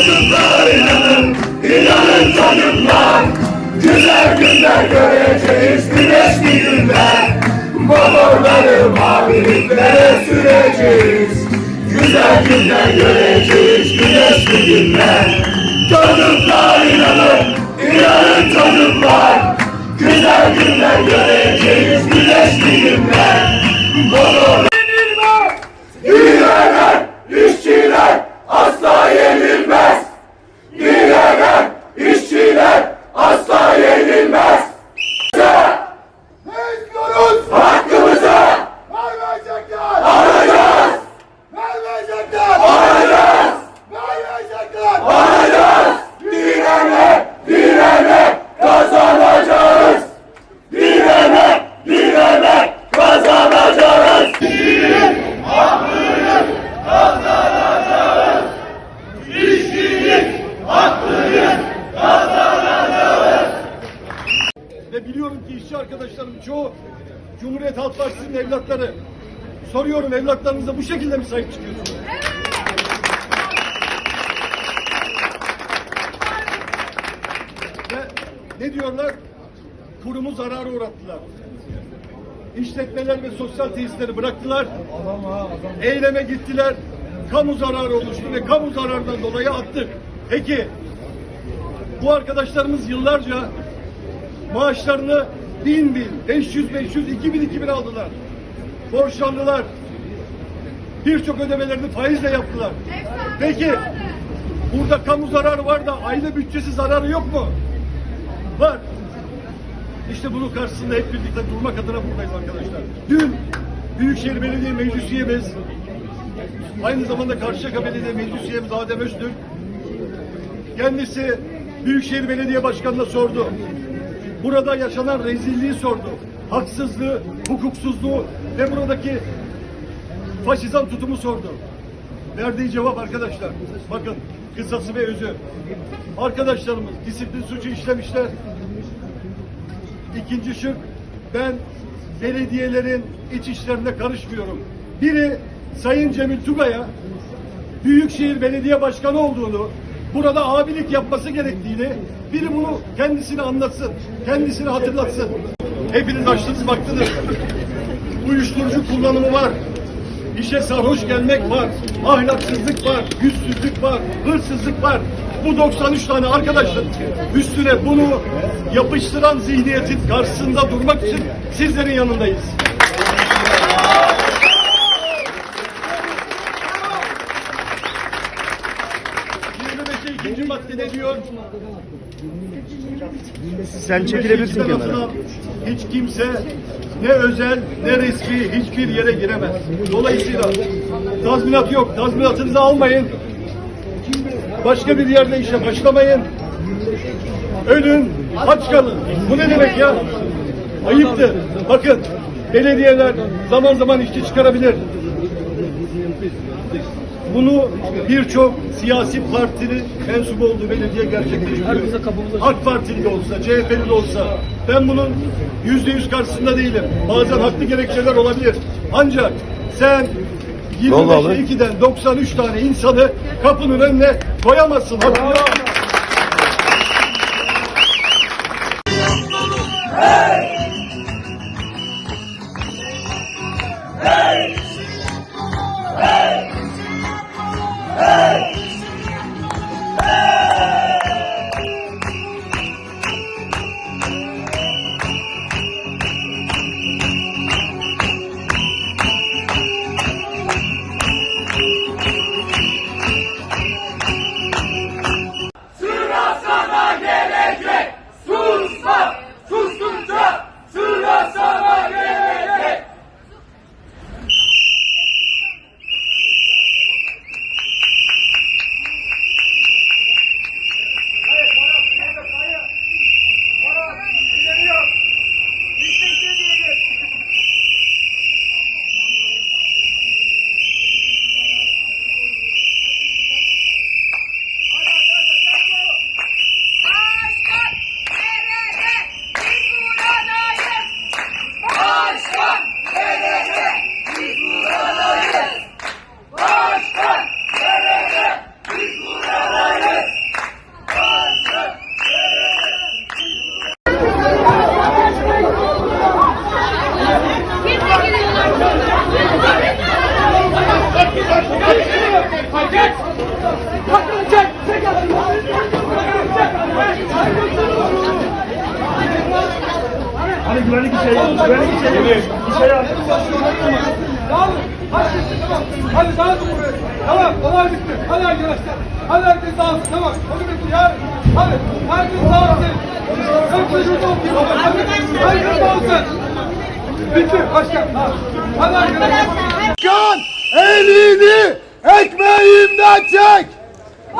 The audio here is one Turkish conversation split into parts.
Çocuklar inanın, inanın çocuklar. Güzel günler göreceğiz güneşli günler Motorları maviliklere süreceğiz. Güzel günler göreceğiz güneşli günler Çocuklar inanın, inanın çocuklar. Güzel günler göreceğiz güneşli günler Motorlar Alacağız. Direne, direne kazanacağız. Direne, direne kazanacağız. Ve biliyorum ki işçi arkadaşlarım çoğu Cumhuriyet Halk Partisi'nin evlatları. Soruyorum evlatlarınıza bu şekilde mi sahip çıkıyorsunuz? Ve ne diyorlar? Kurumu zarara uğrattılar. İşletmeler ve sosyal tesisleri bıraktılar. Eyleme gittiler. Kamu zararı oluştu ve kamu zararından dolayı attık. Peki bu arkadaşlarımız yıllarca maaşlarını bin bin, 500 500, 2000 2000 aldılar. Borçlandılar. Birçok ödemelerini faizle yaptılar. Peki burada kamu zararı var da aile bütçesi zararı yok mu? Var. İşte bunun karşısında hep birlikte durmak adına buradayız arkadaşlar. Dün Büyükşehir Belediye Meclis üyemiz, aynı zamanda Karşıyaka Belediye Meclis üyemiz Adem Öztürk, kendisi Büyükşehir Belediye Başkanı'na sordu. Burada yaşanan rezilliği sordu. Haksızlığı, hukuksuzluğu ve buradaki faşizan tutumu sordu. Verdiği cevap arkadaşlar. Bakın kısası ve özü. Arkadaşlarımız disiplin suçu işlemişler. İkinci şık ben belediyelerin iç işlerine karışmıyorum. Biri Sayın Cemil Tugay'a Büyükşehir Belediye Başkanı olduğunu, burada abilik yapması gerektiğini, biri bunu kendisine anlatsın, kendisine hatırlatsın. Hepiniz açtınız baktınız. Uyuşturucu kullanımı var. İşe sarhoş gelmek var. Ahlaksızlık var. Yüzsüzlük var. Hırsızlık var. Bu 93 tane arkadaşın üstüne bunu yapıştıran zihniyetin karşısında durmak için sizlerin yanındayız. Yirmi ikinci madde ne diyor? Sen çekilebilirsin kenara. Hiç kimse ne özel ne resmi hiçbir yere giremez. Dolayısıyla tazminat yok. Tazminatınızı almayın. Başka bir yerde işe başlamayın. Ölün, aç kalın. Bu ne demek ya? Ayıptır. Bakın, belediyeler zaman zaman işçi çıkarabilir. Bunu birçok siyasi partinin mensup olduğu belediye gerçekleştiriyor. AK Partili de olsa, CHP'li de olsa ben bunun yüzde yüz karşısında değilim. Bazen haklı gerekçeler olabilir. Ancak sen 25'e 2'den 93 tane insanı kapının önüne koyamazsın. Hakkını al. Tamam. Hadi tamam. Hadi dağılın buraya. Tamam. Olay bitti. Hadi arkadaşlar. Hadi herkes dağılsın. Tamam. Hadi bitti ya. Hadi. Herkes dağılsın. Herkes şurada otursun. Hadi. Herkes dağılsın. Bitti. Başkan. Hadi. Hadi arkadaşlar. Başkan elini ekmeğimden çek.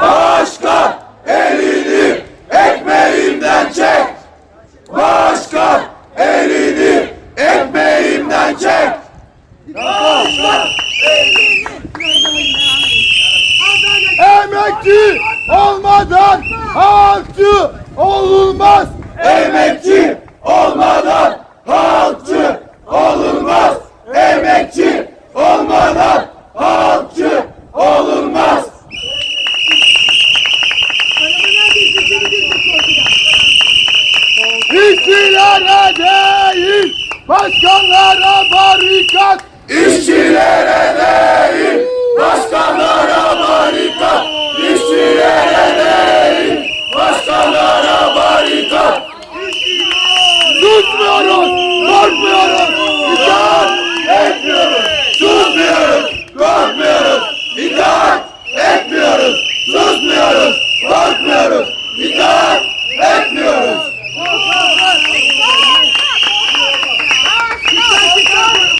Başkan elini ekmeğimden çek. Başkan elini ekmeğimden çek. Emekçi olmadan halkçı olunmaz. Emekçi olmadan halkçı olunmaz. Emekçi olmadan halkçı olunmaz. İşçilere değil başkanlara barikat. İşçilere değil, başkanlara